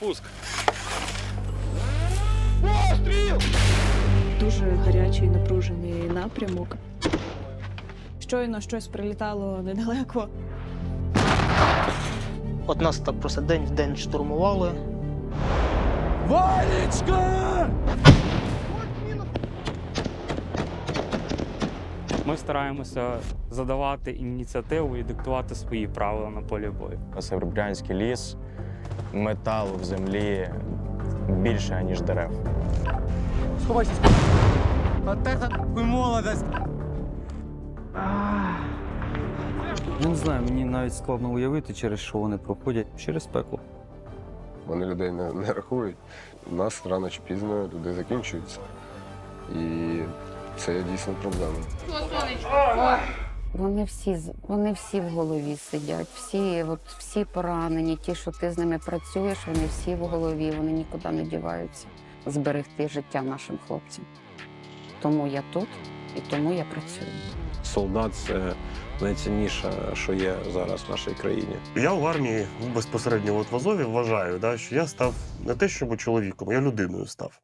Пуск. Дуже гарячий напружений напрямок. Щойно щось прилітало недалеко. От нас так просто день в день штурмували. Ми стараємося задавати ініціативу і диктувати свої правила на полі бою. Це Серебрянський ліс, метал в землі більше, ніж дерев. Я не знаю, мені навіть складно уявити, через що вони проходять через пекло. Вони людей не, не рахують. У нас рано чи пізно люди закінчуються. І це є дійсно проблема. Вони всі з- вони всі в голові сидять, всі, от всі поранені, ті, що ти з ними працюєш, вони всі в голові, вони нікуди не діваються. Зберегти життя нашим хлопцям. Тому я тут і тому я працюю. солдат це найцінніше, що є зараз в нашій країні. Я в армії безпосередньо от в Азові вважаю, да, що я став не те, щоб чоловіком, я людиною став.